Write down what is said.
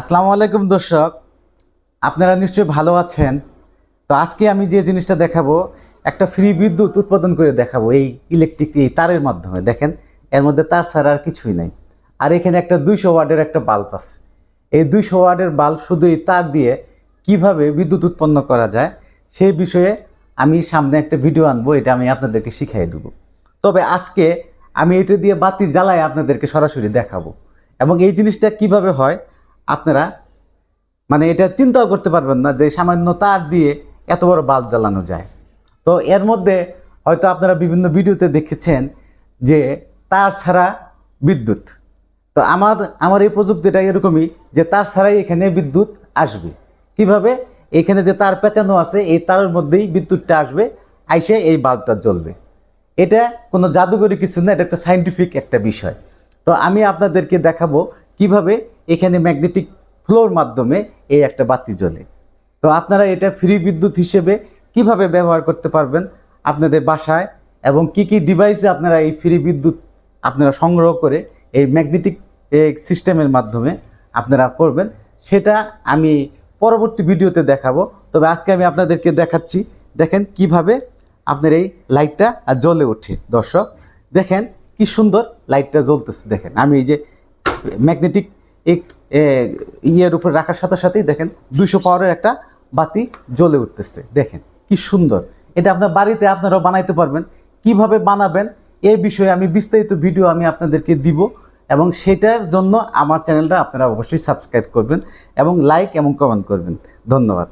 আসসালামু আলাইকুম দর্শক, আপনারা নিশ্চয়ই ভালো আছেন। তো আজকে আমি যে জিনিসটা দেখাবো, একটা ফ্রি বিদ্যুৎ উৎপাদন করে দেখাবো এই ইলেকট্রিক এই তারের মাধ্যমে, দেখেন, এর মধ্যে তার ছাড়া আর কিছুই নাই। আর এখানে একটা দুইশো ওয়ার্ডের একটা বাল্ব আছে। এই দুইশো ওয়ার্ডের বাল্ব শুধু এই তার দিয়ে কীভাবে বিদ্যুৎ উৎপন্ন করা যায়, সেই বিষয়ে আমি সামনে একটা ভিডিও আনব, এটা আমি আপনাদেরকে শিখিয়ে দেবো। তবে আজকে আমি এটা দিয়ে বাতি জ্বালায় আপনাদেরকে সরাসরি দেখাবো। এবং এই জিনিসটা কীভাবে হয় আপনারা মানে এটা চিন্তাও করতে পারবেন না যে সামান্য তার দিয়ে এত বড় বাল্ব জ্বালানো যায়। তো এর মধ্যে হয়তো আপনারা বিভিন্ন ভিডিওতে দেখেছেন যে তার ছাড়া বিদ্যুৎ। তো আমার আমার এই প্রযুক্তিটা এরকমই যে তার ছাড়াই এখানে বিদ্যুৎ আসবে। কীভাবে? এখানে যে তার পেঁচানো আছে, এই তারের মধ্যেই বিদ্যুৎটা আসবে, আইসে এই বাল্বটা জ্বলবে। এটা কোনো জাদুগরি কিছু না, এটা একটা সাইন্টিফিক একটা বিষয়। তো আমি আপনাদেরকে দেখাবো কীভাবে এখানে ম্যাগনেটিক ফ্লোর মাধ্যমে এই একটা বাতি জ্বলে। তো আপনারা এটা ফ্রি বিদ্যুৎ হিসেবে কীভাবে ব্যবহার করতে পারবেন আপনাদের বাসায় এবং কি কি ডিভাইসে আপনারা এই ফ্রি বিদ্যুৎ আপনারা সংগ্রহ করে এই ম্যাগনেটিক সিস্টেমের মাধ্যমে আপনারা করবেন, সেটা আমি পরবর্তী ভিডিওতে দেখাবো। তবে আজকে আমি আপনাদেরকে দেখাচ্ছি, দেখেন কীভাবে আপনার এই লাইটটা জ্বলে ওঠে। দর্শক, দেখেন কি সুন্দর লাইটটা জ্বলতেছে, দেখেন। আমি এই যে ম্যাগনেটিক এক ইয়ের উপর রাখার সাথে সাথেই দেখেন দুইশো পাওয়ারের একটা বাতি জ্বলে উঠতেছে। দেখেন, কি সুন্দর। এটা আপনার বাড়িতে আপনারাও বানাইতে পারবেন। কীভাবে বানাবেন এ বিষয়ে আমি বিস্তারিত ভিডিও আমি আপনাদেরকে দিব এবং সেটার জন্য আমার চ্যানেলটা আপনারা অবশ্যই সাবস্ক্রাইব করবেন এবং লাইক এবং কমেন্ট করবেন। ধন্যবাদ।